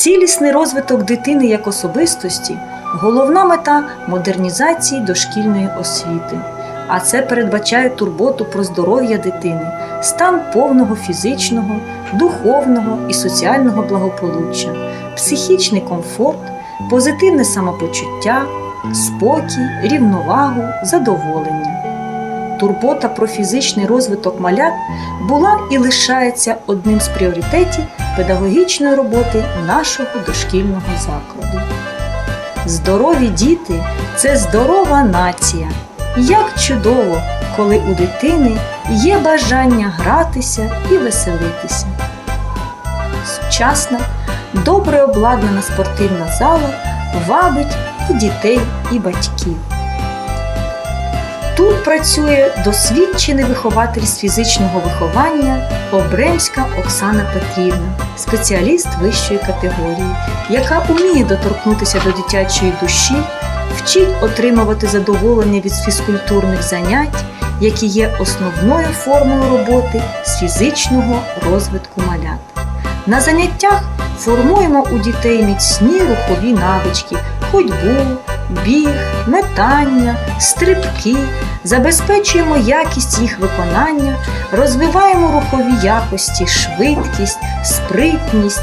Цілісний розвиток дитини як особистості головна мета модернізації дошкільної освіти. А це передбачає турботу про здоров'я дитини, стан повного фізичного, духовного і соціального благополуччя, психічний комфорт, позитивне самопочуття, спокій, рівновагу, задоволення. Турбота про фізичний розвиток малят була і лишається одним з пріоритетів педагогічної роботи нашого дошкільного закладу. Здорові діти це здорова нація. Як чудово, коли у дитини є бажання гратися і веселитися. Сучасна, добре обладнана спортивна зала вабить і дітей, і батьків. Тут працює досвідчений вихователь з фізичного виховання Обремська Оксана Петрівна, спеціаліст вищої категорії, яка уміє доторкнутися до дитячої душі, вчить отримувати задоволення від фізкультурних занять, які є основною формою роботи з фізичного розвитку малят. На заняттях формуємо у дітей міцні рухові навички, ходьбу, біг, метання, стрибки, забезпечуємо якість їх виконання, розвиваємо рухові якості, швидкість, спритність,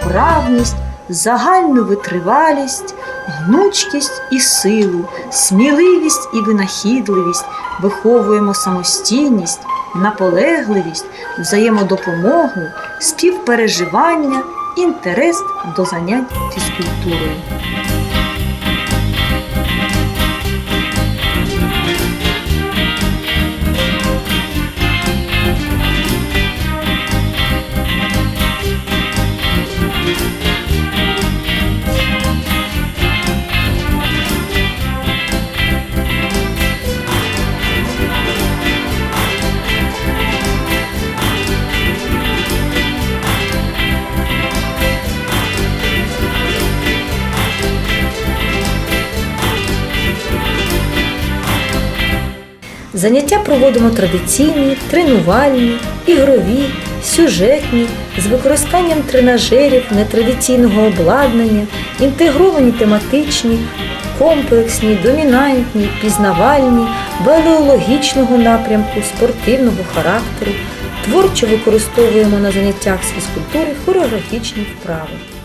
вправність, загальну витривалість, гнучкість і силу, сміливість і винахідливість, виховуємо самостійність, наполегливість, взаємодопомогу, співпереживання, інтерес до занять фізкультурою. Заняття проводимо традиційні, тренувальні, ігрові, сюжетні, з використанням тренажерів, нетрадиційного обладнання, інтегровані тематичні, комплексні, домінантні, пізнавальні, балеологічного напрямку, спортивного характеру. Творчо використовуємо на заняттях з фізкультури хореографічні вправи.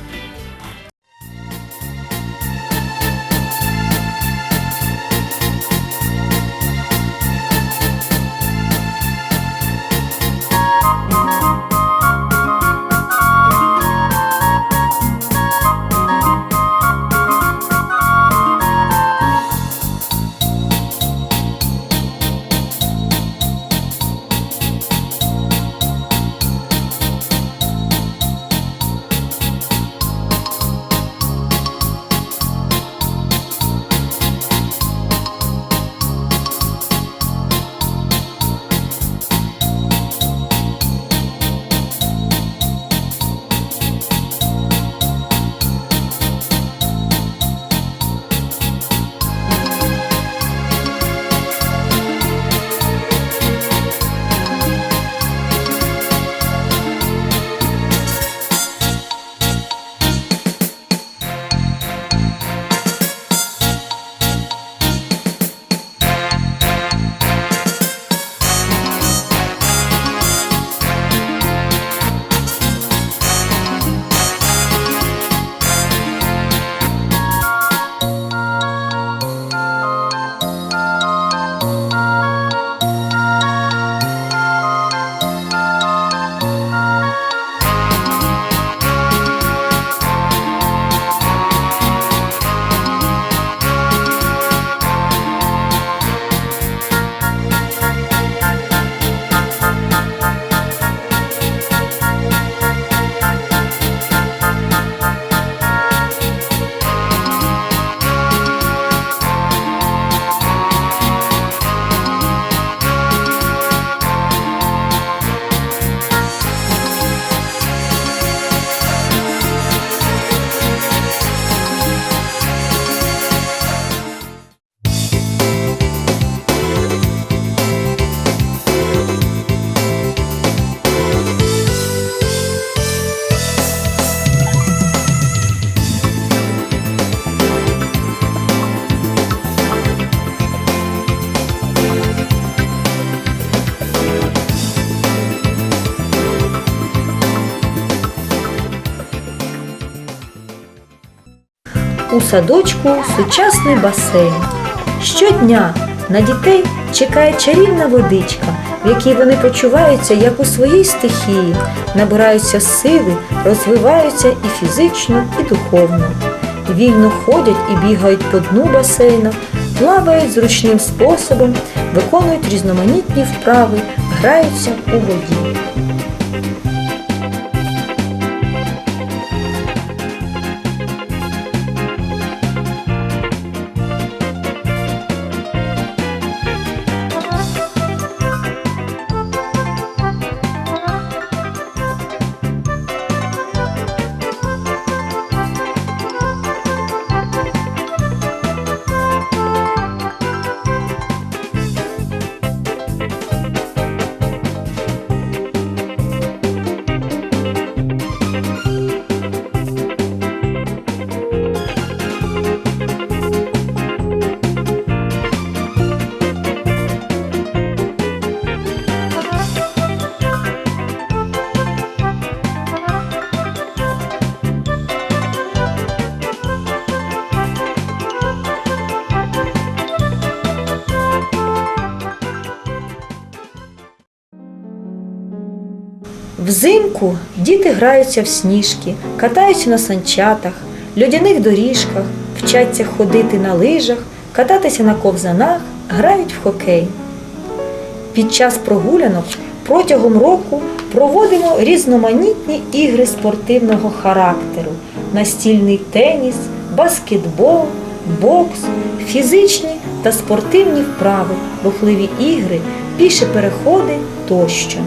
У садочку сучасний басейн. Щодня на дітей чекає чарівна водичка, в якій вони почуваються як у своїй стихії, набираються сили, розвиваються і фізично, і духовно. Вільно ходять і бігають по дну басейна, плавають зручним способом, виконують різноманітні вправи, граються у воді. Взимку діти граються в сніжки, катаються на санчатах, льодяних доріжках, вчаться ходити на лижах, кататися на ковзанах, грають в хокей. Під час прогулянок протягом року проводимо різноманітні ігри спортивного характеру: настільний теніс, баскетбол, бокс, фізичні та спортивні вправи, рухливі ігри, піші переходи тощо.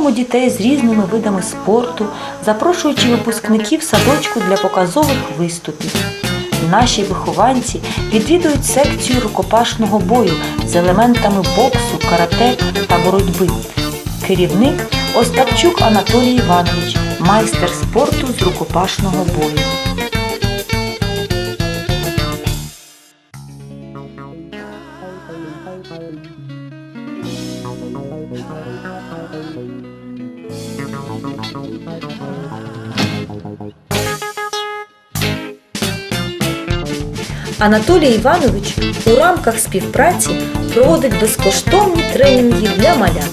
Знайомимо дітей з різними видами спорту, запрошуючи випускників садочку для показових виступів. Наші вихованці відвідують секцію рукопашного бою з елементами боксу, карате та боротьби. Керівник Остапчук Анатолій Іванович, майстер спорту з рукопашного бою. Анатолій Іванович у рамках співпраці проводить безкоштовні тренінги для малят.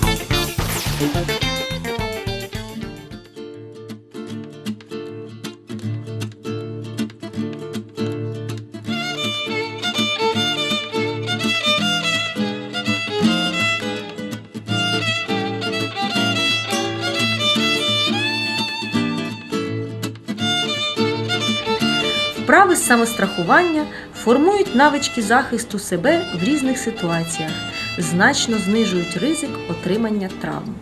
Самострахування формують навички захисту себе в різних ситуаціях, значно знижують ризик отримання травм.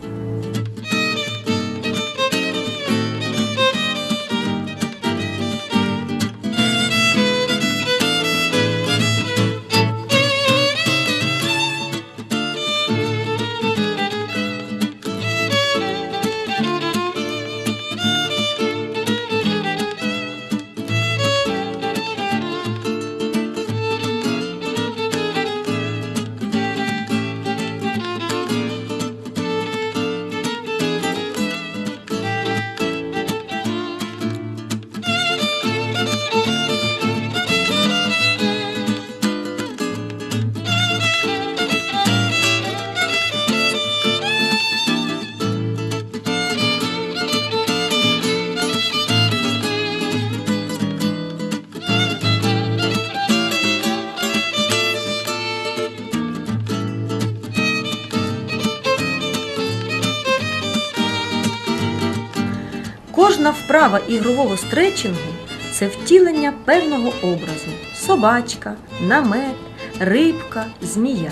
Вправа ігрового стретчингу це втілення певного образу: собачка, намет, рибка, змія.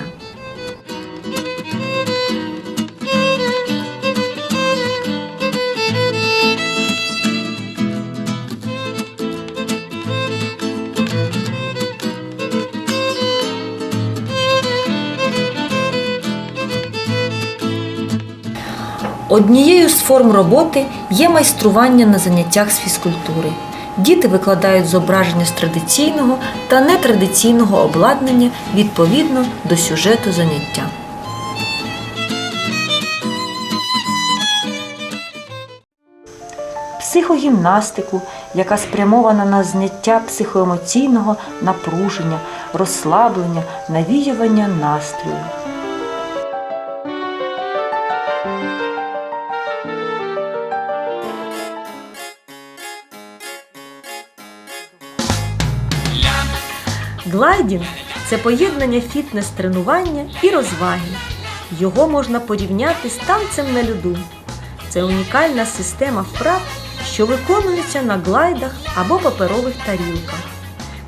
Однією з форм роботи є майстрування на заняттях з фізкультури. Діти викладають зображення з традиційного та нетрадиційного обладнання відповідно до сюжету заняття. Психогімнастику, яка спрямована на зняття психоемоційного напруження, розслаблення, навіювання настрою. Глайдінг це поєднання фітнес-тренування і розваги. Його можна порівняти з танцем на льоду. Це унікальна система вправ, що виконується на глайдах або паперових тарілках.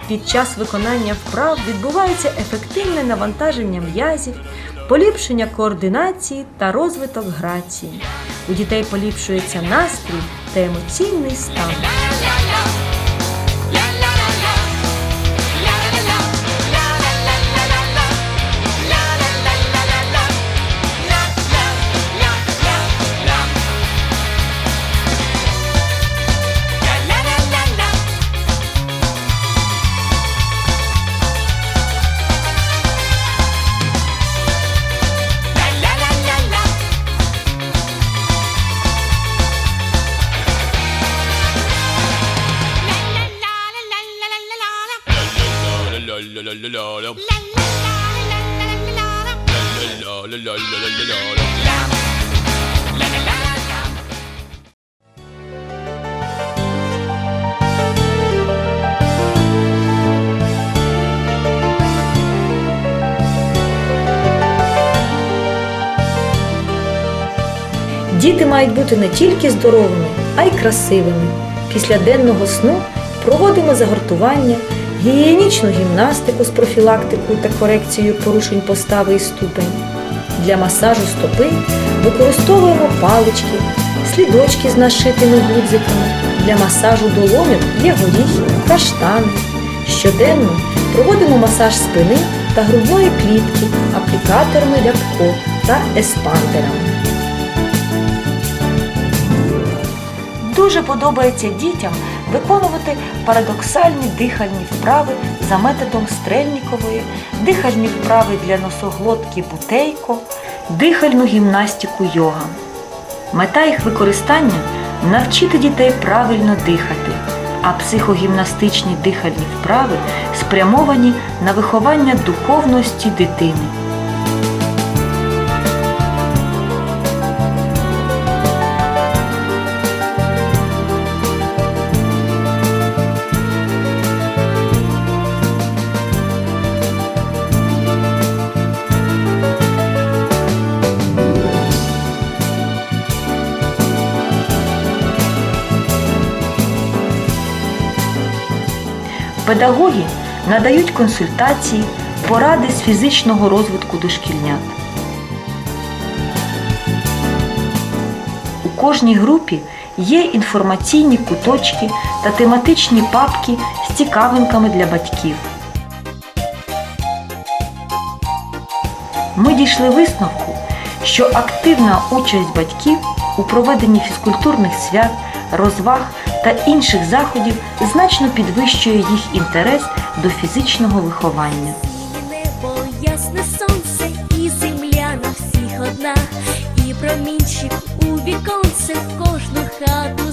Під час виконання вправ відбувається ефективне навантаження м'язів, поліпшення координації та розвиток грації. У дітей поліпшується настрій та емоційний стан. Діти мають бути не тільки здоровими, а й красивими. Після денного сну проводимо загортування, гігієнічну гімнастику з профілактикою та корекцією порушень постави і ступень. Для масажу стопи використовуємо палички, слідочки з нашитими гудзиками. Для масажу долоньок є горіхи, каштани. Щоденно проводимо масаж спини та грудної клітки аплікаторами рябко та еспандерами. Дуже подобається дітям виконувати парадоксальні дихальні вправи за методом Стрельнікової, дихальні вправи для носоглотки бутейко, дихальну гімнастику йога. Мета їх використання навчити дітей правильно дихати, а психогімнастичні дихальні вправи спрямовані на виховання духовності дитини. Педагоги надають консультації, поради з фізичного розвитку дошкільнят. У кожній групі є інформаційні куточки та тематичні папки з цікавинками для батьків. Ми дійшли висновку, що активна участь батьків у проведенні фізкультурних свят, розваг та інших заходів значно підвищує їх інтерес до фізичного виховання. Небо, ясне сонце і земля на всіх одна, і промінчик у віконце в кожну хату.